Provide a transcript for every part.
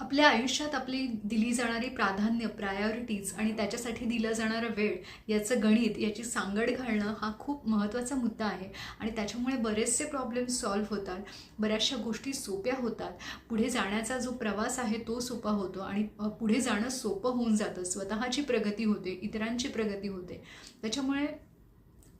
आपल्या आयुष्यात आपली दिली जाणारी प्राधान्य प्रायोरिटीज आणि त्याच्यासाठी दिला जाणारा वेळ याचं गणित याची सांगड घालणं हा खूप महत्त्वाचा मुद्दा आहे. आणि त्याच्यामुळे बरेचसे प्रॉब्लेम सॉल्व्ह होतात. बऱ्याचशा गोष्टी सोप्या होतात. पुढे जाण्याचा जो प्रवास आहे तो सोपा होतो आणि पुढे जाणं सोपं होऊन जातं. स्वतःची प्रगती होते इतरांची प्रगती होते. त्याच्यामुळे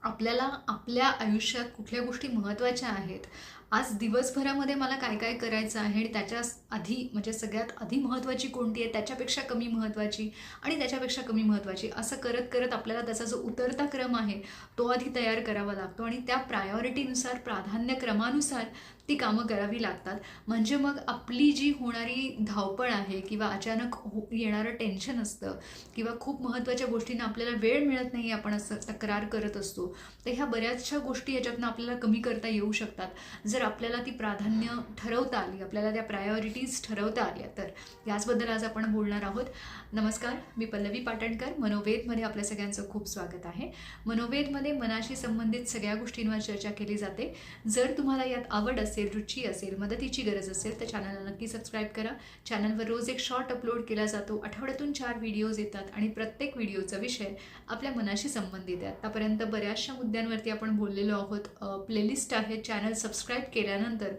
आपल्याला आपल्या आयुष्यात कुठल्या गोष्टी महत्त्वाच्या आहेत आज दिवसभरामध्ये मला काय काय करायचं आहे आणि त्याच्या आधी म्हणजे सगळ्यात आधी महत्त्वाची कोणती आहे त्याच्यापेक्षा कमी महत्त्वाची आणि त्याच्यापेक्षा कमी महत्त्वाची असं करत करत आपल्याला त्याचा जो उतरता क्रम आहे तो आधी तयार करावा लागतो आणि त्या प्रायोरिटीनुसार प्राधान्यक्रमानुसार ती कामं करावी लागतात. म्हणजे मग आपली जी होणारी धावपळ आहे किंवा अचानक हो येणारं टेन्शन असतं किंवा खूप महत्त्वाच्या गोष्टींना आपल्याला वेळ मिळत नाही आपण असं तक्रार करत असतो तर ह्या बऱ्याचशा गोष्टी याच्यातनं आपल्याला कमी करता येऊ शकतात. जर जर आपल्याला ती प्राधान्य ठरवता आली आपल्याला त्या प्रायोरिटीज ठरवता आल्या तर याचबद्दल आज आपण बोलणार आहोत. नमस्कार मी पल्लवी पाटणकर. मनोवेदमध्ये आपल्या सगळ्यांचं खूप स्वागत आहे. मनोवेदमध्ये मनाशी संबंधित सगळ्या गोष्टींवर चर्चा केली जाते. जर तुम्हाला यात आवड असेल रुची असेल मदतीची गरज असेल तर चॅनलला नक्की सबस्क्राईब करा. चॅनलवर रोज एक शॉर्ट अपलोड केला जातो. आठवड्यातून चार व्हिडिओज येतात आणि प्रत्येक व्हिडिओचा विषय आपल्या मनाशी संबंधित आहे. आतापर्यंत बऱ्याचशा मुद्द्यांवरती आपण बोललेलो आहोत. प्लेलिस्ट आहे. चॅनल सबस्क्राईब केल्यानंतर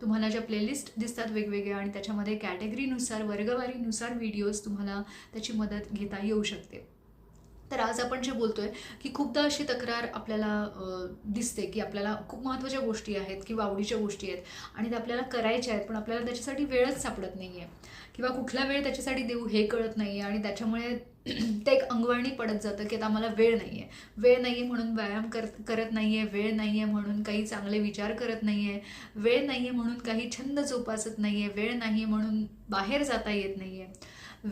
तुम्हाला ज्या प्लेलिस्ट दिसतात वेगवेगळ्या आणि त्याच्यामध्ये कॅटेगरीनुसार वर्गवारीनुसार व्हिडिओज तुम्हाला त्याची मदत घेता येऊ शकते. तर आज आपण जे बोलतोय की खूपदा अशी तक्रार आपल्याला दिसते की आपल्याला खूप महत्त्वाच्या गोष्टी आहेत किंवा आवडीच्या गोष्टी आहेत आणि त्या आपल्याला करायच्या आहेत पण आपल्याला त्याच्यासाठी वेळच सापडत नाही आहे किंवा कुठला वेळ त्याच्यासाठी देऊ हे कळत नाही आहे आणि त्याच्यामुळे ते एक अंगवळणी पडत जातं की आता आम्हाला वेळ नाही आहे वेळ नाही आहे म्हणून व्यायाम कर करत नाही आहे वेळ नाही आहे म्हणून काही चांगले विचार करत नाही आहे वेळ नाही आहे म्हणून काही छंद जोपासत नाही आहे वेळ नाही आहे म्हणून बाहेर जाता येत नाही आहे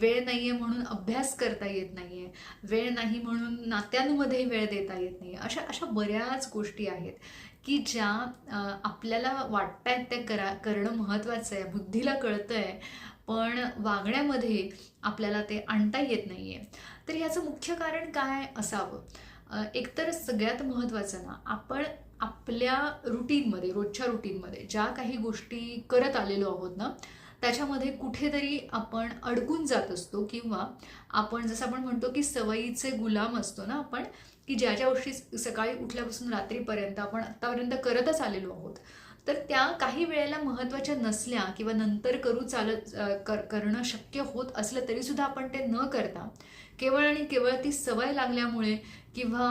वेळ नाही आहे म्हणून अभ्यास करता येत नाही आहे वेळ नाही म्हणून नात्यांमध्ये वेळ देता येत नाही अशा अशा बऱ्याच गोष्टी आहेत की ज्या आपल्याला वाटत आहेत त्या करा करणं महत्त्वाचं आहे बुद्धीला कळतं आहे पण वागण्यामध्ये आपल्याला ते आणता येत नाही आहे तर ह्याचं मुख्य कारण काय असावं? एकतर सगळ्यात महत्त्वाचं ना आपण आपल्या रुटीनमध्ये रोजच्या रुटीनमध्ये ज्या काही गोष्टी करत आलेलो आहोत ना त्याच्यामध्ये कुठेतरी आपण अडकून जात असतो किंवा आपण जसं आपण म्हणतो की सवयीचे गुलाम असतो ना आपण की ज्या ज्या गोष्टी सकाळी उठल्यापासून रात्रीपर्यंत आपण आत्तापर्यंत करतच आलेलो आहोत. तर त्या काही वेळेला महत्त्वाच्या नसल्या किंवा नंतर करू चालत कर करणं शक्य होत असलं तरीसुद्धा आपण ते न करता केवळ आणि केवळ ती सवय लागल्यामुळे किंवा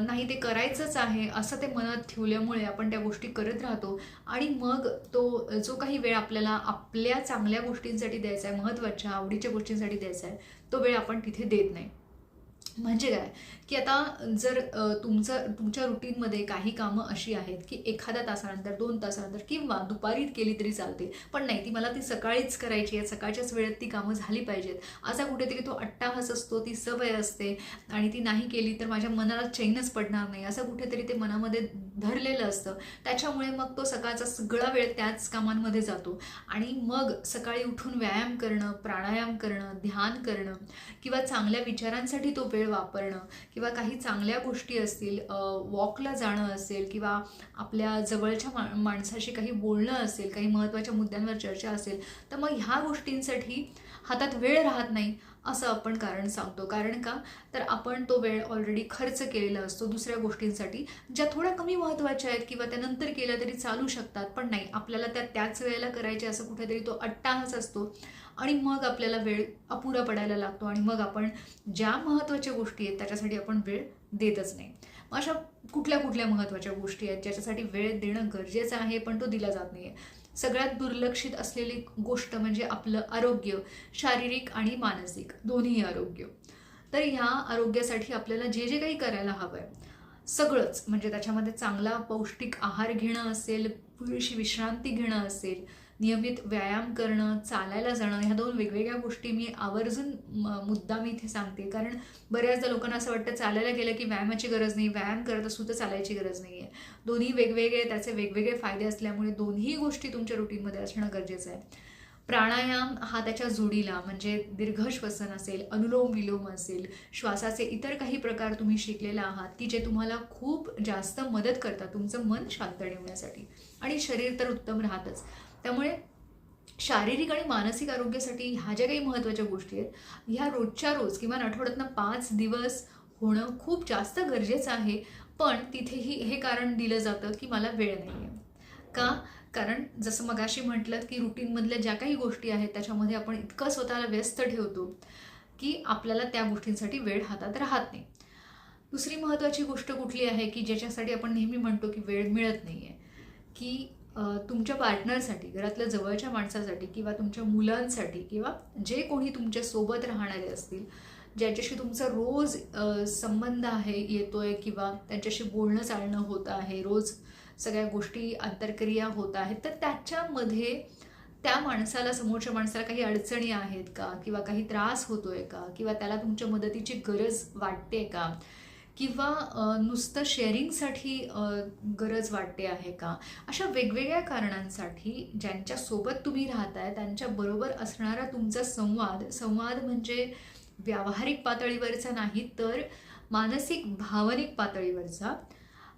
नाही ते करायचंच आहे असं ते मनात ठेवल्यामुळे आपण त्या गोष्टी करत राहतो. आणि मग तो जो काही वेळ आपल्याला आपल्या चांगल्या गोष्टींसाठी द्यायचा आहे महत्त्वाच्या आवडीच्या गोष्टींसाठी द्यायचा आहे तो वेळ आपण तिथे देत नाही. म्हणजे काय? की आता जर तुमचं तुमच्या रुटीनमध्ये काही कामं अशी आहेत की एखाद्या तासानंतर दोन तासानंतर किंवा दुपारी केली तरी चालते पण नाही ती मला ती सकाळीच करायची आहे. सकाळच्याच वेळेत ती कामं झाली पाहिजेत. असा कुठेतरी तो अट्टाहास असतो ती सवय असते आणि ती नाही केली तर माझ्या मनाला चैनच पडणार नाही. असं कुठेतरी ते मनामध्ये धरलेलं असतं. त्याच्यामुळे मग तो सकाळचा सगळा वेळ त्याच कामांमध्ये जातो. आणि मग सकाळी उठून व्यायाम करणं प्राणायाम करणं ध्यान करणं किंवा चांगल्या विचारांसाठी तो वेळ वापरणं किंवा काही चांगल्या गोष्टी असतील वॉकला जाणं असेल किंवा आपल्या जवळच्या मा माणसाशी काही बोलणं असेल काही महत्त्वाच्या मुद्द्यांवर चर्चा असेल तर मग ह्या गोष्टींसाठी हातात वेळ राहत नाही. असं आपण कारण सांगतो. कारण का? तर आपण तो वेळ ऑलरेडी खर्च केलेला असतो दुसऱ्या गोष्टींसाठी ज्या थोड्या कमी महत्त्वाच्या आहेत किंवा त्या नंतर केल्या तरी चालू शकतात पण नाही. आपल्याला त्या त्याच वेळेला करायचे असं कुठेतरी तो अट्टाहास असतो आणि मग आपल्याला वेळ अपुरा पडायला लागतो आणि मग आपण ज्या महत्त्वाच्या गोष्टी आहेत त्याच्यासाठी आपण वेळ देतच नाही. मग अशा कुठल्या कुठल्या महत्त्वाच्या गोष्टी आहेत ज्याच्यासाठी वेळ देणं गरजेचं आहे पण तो दिला जात नाही आहे सगळ्यात दुर्लक्षित असलेली गोष्ट म्हणजे आपलं आरोग्य शारीरिक आणि मानसिक दोन्ही आरोग्य. तर ह्या आरोग्यासाठी आपल्याला जे जे काही करायला हवं आहे सगळंच. म्हणजे त्याच्यामध्ये चांगला पौष्टिक आहार घेणं असेल पुरेशी विश्रांती घेणं असेल नियमित व्यायाम करणं चालायला जाणं ह्या दोन वेगवेगळ्या गोष्टी मी आवर्जून मुद्दा मी इथे सांगते. कारण बऱ्याचदा लोकांना असं वाटतं चालायला गेलं की व्यायामाची गरज नाही व्यायाम करत असू तर चालायची गरज नाही आहे दोन्ही वेगवेगळे त्याचे वेगवेगळे फायदे असल्यामुळे दोन्ही गोष्टी तुमच्या रुटीनमध्ये असणं गरजेचं आहे. प्राणायाम हा त्याच्या जोडीला म्हणजे दीर्घ श्वसन असेल अनुलोम विलोम असेल श्वासाचे इतर काही प्रकार तुम्ही शिकलेला आहात की जे तुम्हाला खूप जास्त मदत करतात तुमचं मन शांत ठेवण्यासाठी. आणि शरीर तर उत्तम राहतच. त्यामुळे शारीरिक आणि मानसिक आरोग्यासाठी ह्या ज्या काही महत्त्वाच्या गोष्टी आहेत ह्या रोजच्या रोज किंवा आठवड्यातनं पाच दिवस होणं खूप जास्त गरजेचं आहे. पण तिथेही हे कारण दिलं जातं की मला वेळ नाही आहे का? कारण जसं मगाशी म्हटलं की रुटीनमधल्या ज्या काही गोष्टी आहेत त्याच्यामध्ये आपण इतकं स्वतःला व्यस्त ठेवतो की आपल्याला त्या गोष्टींसाठी वेळ हातात राहत नाही. दुसरी महत्त्वाची गोष्ट कुठली आहे की ज्याच्यासाठी आपण नेहमी म्हणतो की वेळ मिळत नाही आहे की तुमच्या पार्टनरसाठी घरातल्या जवळच्या माणसासाठी किंवा तुमच्या मुलांसाठी किंवा जे कोणी तुमच्यासोबत राहणारे असतील ज्याच्याशी तुमचा रोज संबंध आहे येतो आहे किंवा त्यांच्याशी बोलणं चालणं होत आहे रोज सगळ्या गोष्टी आंतरक्रिया होत आहेत तर त्याच्यामध्ये त्या माणसाला समोरच्या माणसाला काही अडचणी आहेत का? किंवा काही त्रास होतो आहे का? किंवा त्याला तुमच्या मदतीची गरज वाटते का? किंवा नुसतं शेअरिंगसाठी गरज वाटते आहे का? अशा वेगवेगळ्या कारणांसाठी ज्यांच्यासोबत तुम्ही राहताय त्यांच्याबरोबर असणारा तुमचा संवाद संवाद म्हणजे व्यावहारिक पातळीवरचा नाही तर मानसिक भावनिक पातळीवरचा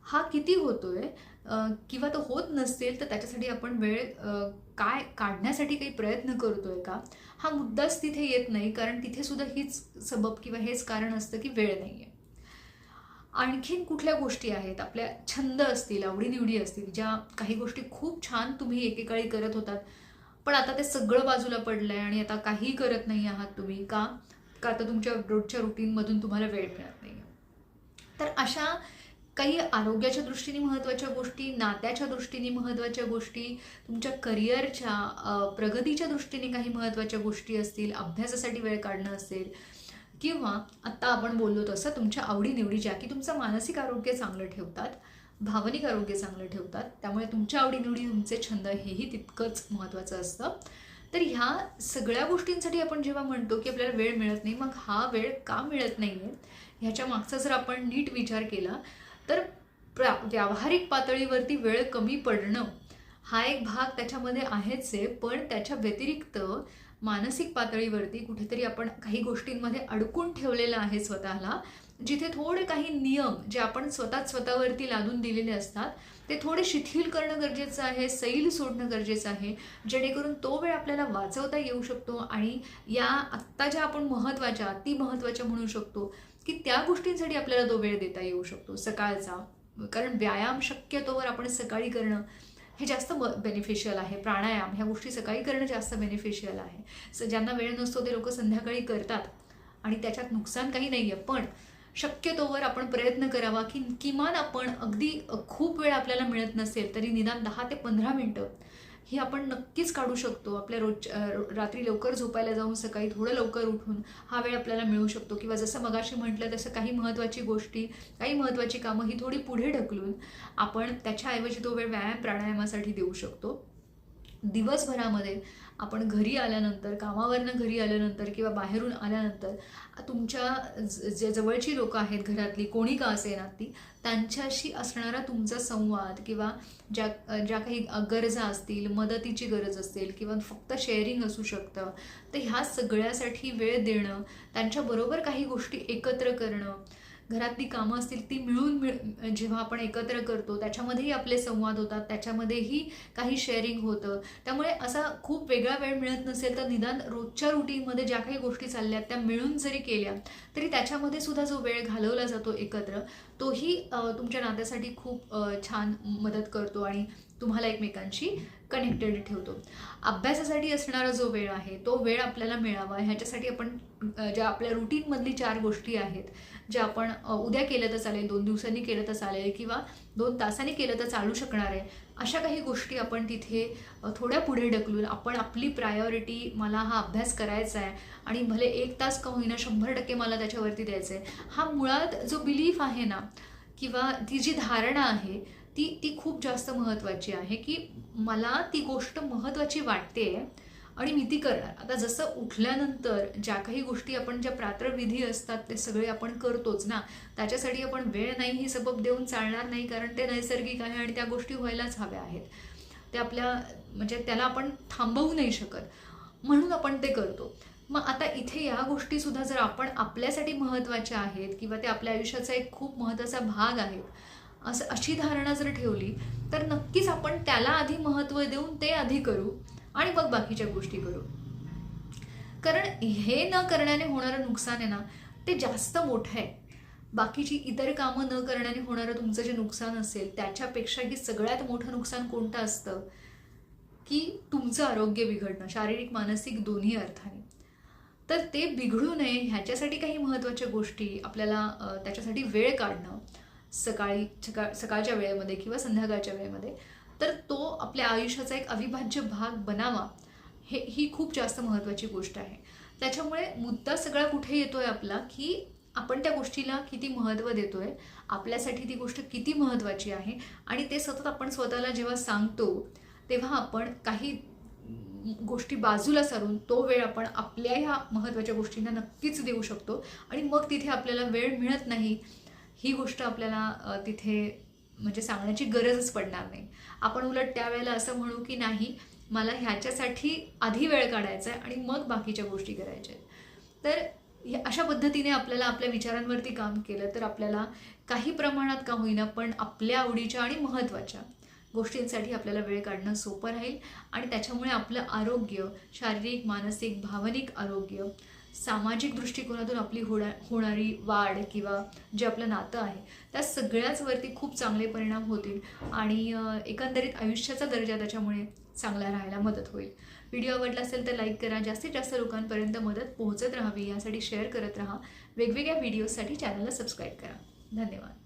हा किती होतोय किंवा तो होत नसेल तर त्याच्यासाठी आपण वेळ काय काढण्यासाठी काही प्रयत्न करतोय का? हा मुद्दाच तिथे येत नाही कारण तिथे सुद्धा हीच सबब किंवा हेच कारण असतं की वेळ नाही आहे आणखीन कुठल्या गोष्टी आहेत? आपल्या छंद असतील आवडीनिवडी असतील ज्या काही गोष्टी खूप छान तुम्ही एकेकाळी करत होतात पण आता ते सगळं बाजूला पडलं आहे आणि आता काही करत नाही आहात तुम्ही का? का आता तुमच्या रोजच्या रुटीनमधून तुम्हाला वेळ मिळत नाही? तर अशा काही आरोग्याच्या दृष्टीने महत्त्वाच्या गोष्टी नात्याच्या दृष्टीने महत्त्वाच्या गोष्टी तुमच्या करिअरच्या प्रगतीच्या दृष्टीने काही महत्त्वाच्या गोष्टी असतील अभ्यासासाठी वेळ काढणं असेल किंवा आत्ता आपण बोललो तसं तुमच्या आवडीनिवडी ज्या की तुमचं मानसिक आरोग्य चांगलं ठेवतात भावनिक आरोग्य चांगलं ठेवतात त्यामुळे तुमच्या आवडीनिवडी तुमचे छंद हेही तितकंच महत्त्वाचं असतं. तर ह्या सगळ्या गोष्टींसाठी आपण जेव्हा म्हणतो की आपल्याला वेळ मिळत नाही मग हा वेळ का मिळत नाही आहे ह्याच्या मागचा जर आपण नीट विचार केला तर प्रा व्यावहारिक पातळीवरती वेळ कमी पडणं हा एक भाग त्याच्यामध्ये आहेच आहे पण त्याच्या व्यतिरिक्त मानसिक पातळीवरती कुठेतरी आपण काही गोष्टींमध्ये अडकून ठेवलेलं आहे स्वतःला. जिथे थोडे काही नियम जे आपण स्वतःच स्वतःवरती लादून दिलेले असतात ते थोडे शिथिल करणं गरजेचं आहे सैल सोडणं गरजेचं आहे जेणेकरून तो वेळ आपल्याला वाचवता येऊ शकतो आणि या आत्ता ज्या आपण महत्त्वाच्या अति महत्त्वाच्या म्हणू शकतो की त्या गोष्टींसाठी आपल्याला तो वेळ देता येऊ शकतो. सकाळचा कारण व्यायाम शक्यतोवर आपण सकाळी करणं हे जास्त बेनिफिशियल आहे. प्राणायाम ह्या गोष्टी सकाळी करणं जास्त बेनिफिशियल आहे. स ज्यांना वेळ नसतो ते लोक संध्याकाळी करतात. आणि त्याच्यात नुकसान काही नाही आहे पण शक्यतोवर आपण प्रयत्न करावा की किमान आपण अगदी खूप वेळ आपल्याला मिळत नसेल तरी निदान दहा ते पंधरा मिनटं ही आपण नक्कीच काढू शकतो. आपल्या रोज रात्री लवकर झोपायला जाऊन सकाळी थोडं लवकर उठून हा वेळ आपल्याला मिळू शकतो. किंवा जसं मगाशी म्हटलं तसं काही महत्त्वाची गोष्टी काही महत्त्वाची कामं ही थोडी पुढे ढकलून आपण त्याच्याऐवजी तो वेळ व्यायाम प्राणायामासाठी देऊ शकतो. दिवसभरामध्ये आपण घरी आल्यानंतर कामावरनं घरी आल्यानंतर किंवा बाहेरून आल्यानंतर तुमच्या ज- जे जवळची लोकं आहेत घरातली कोणी का असेना ती त्यांच्याशी असणारा तुमचा संवाद किंवा ज्या ज्या काही गरजा असतील मदतीची गरज असेल किंवा फक्त शेअरिंग असू शकतं तर ह्या सगळ्यासाठी वेळ देणं त्यांच्याबरोबर काही गोष्टी एकत्र करणं घरातली कामं असतील ती मिळून मिळ जेव्हा आपण एकत्र करतो त्याच्यामध्येही आपले संवाद होतात त्याच्यामध्येही काही शेअरिंग होतं. त्यामुळे असा खूप वेगळा वेळ मिळत नसेल तर निदान रोजच्या रुटीनमध्ये ज्या काही गोष्टी चालल्या त्या मिळून जरी केल्या तरी त्याच्यामध्ये सुद्धा जो वेळ घालवला जातो एकत्र तोही तुमच्या नात्यासाठी खूप छान मदत करतो आणि तुम्हाला एकमेकांशी कनेक्टेड ठेवतो. अभ्यासासाठी असणारा जो वेळ आहे तो वेळ आपल्याला मिळावा ह्याच्यासाठी आपण ज्या आपल्या रुटीनमधली चार गोष्टी आहेत जे आपण उद्या केलं तर चालेल दोन दिवसांनी केलं तर चालेल किंवा दोन तासांनी केलं तर चालू शकणार आहे अशा काही गोष्टी आपण तिथे थोड्या पुढे ढकलून आपण आपली प्रायोरिटी मला हा अभ्यास करायचा आहे आणि भले एक तास का होईना शंभर टक्के मला त्याच्यावरती द्यायचं आहे हा मुळात जो बिलीफ आहे ना किंवा ती जी धारणा आहे ती ती खूप जास्त महत्त्वाची आहे की मला ती गोष्ट महत्त्वाची वाटते आणि मी ती करणार. आता जसं उठल्यानंतर ज्या काही गोष्टी आपण ज्या प्रात्रविधी असतात ते सगळे आपण करतोच ना. त्याच्यासाठी आपण वेळ नाही ही सबब देऊन चालणार नाही कारण ते नैसर्गिक आहे आणि त्या गोष्टी व्हायलाच हव्या आहेत. ते आपल्या म्हणजे त्याला आपण थांबवू नाही शकत. म्हणून आपण ते करतो. मग आता इथे या गोष्टीसुद्धा जर आपण आपल्यासाठी महत्त्वाच्या आहेत किंवा ते आपल्या आयुष्याचा एक खूप महत्त्वाचा भाग आहेत असं अशी धारणा जर ठेवली तर नक्कीच आपण त्याला आधी महत्त्व देऊन ते आधी करू. आणि मग बाकीच्या गोष्टी करू. कारण हे न करण्याने होणारं नुकसान आहे ना ते जास्त मोठं आहे. बाकीची इतर कामं न करण्याने होणारं तुमचं जे नुकसान असेल त्याच्यापेक्षा की सगळ्यात मोठं नुकसान कोणतं असतं? की तुमचं आरोग्य बिघडणं शारीरिक मानसिक दोन्ही अर्थाने. तर ते बिघडू नये ह्याच्यासाठी काही महत्त्वाच्या गोष्टी आपल्याला त्याच्यासाठी वेळ काढणं सकाळी सकाळ सकाळच्या वेळेमध्ये किंवा संध्याकाळच्या वेळेमध्ये. तर तो आपल्या आयुष्याचा एक अविभाज्य भाग बनावा हे ही खूप जास्त महत्त्वाची गोष्ट आहे. त्याच्यामुळे मुद्दा सगळा कुठे येतो आहे आपला की आपण त्या गोष्टीला किती महत्त्व देतो आहे आपल्यासाठी ती गोष्ट किती महत्त्वाची आहे आणि ते सतत आपण स्वतःला जेव्हा सांगतो तेव्हा आपण काही गोष्टी बाजूला सारून तो वेळ आपण आपल्या ह्या महत्त्वाच्या गोष्टींना नक्कीच देऊ शकतो. आणि मग तिथे आपल्याला वेळ मिळत नाही ही गोष्ट आपल्याला तिथे म्हणजे सांगण्याची गरजच पडणार नाही. आपण उलट त्यावेळेला असं म्हणू की नाही मला ह्याच्यासाठी आधी वेळ काढायचा आहे आणि मग बाकीच्या गोष्टी करायच्या आहेत तर अशा पद्धतीने आपल्याला आपल्या विचारांवरती काम केलं तर आपल्याला काही प्रमाणात का होईना पण आपल्या आवडीच्या आणि महत्त्वाच्या गोष्टींसाठी आपल्याला वेळ काढणं सोपं राहील. आणि त्याच्यामुळे आपलं आरोग्य शारीरिक मानसिक भावनिक आरोग्य सामाजिक दृष्टिकोनातून आपली होणा होणारी वाढ किंवा जे आपलं नातं आहे त्या सगळ्याचवरती खूप चांगले परिणाम होतील आणि एकंदरीत आयुष्याचा दर्जा त्याच्यामुळे चांगला राहायला मदत होईल. व्हिडिओ आवडला असेल तर लाईक करा जास्तीत जास्त लोकांपर्यंत मदत पोहोचत राहावी यासाठी शेअर करत राहा. वेगवेगळ्या व्हिडिओजसाठी चॅनलला सबस्क्राईब करा. धन्यवाद.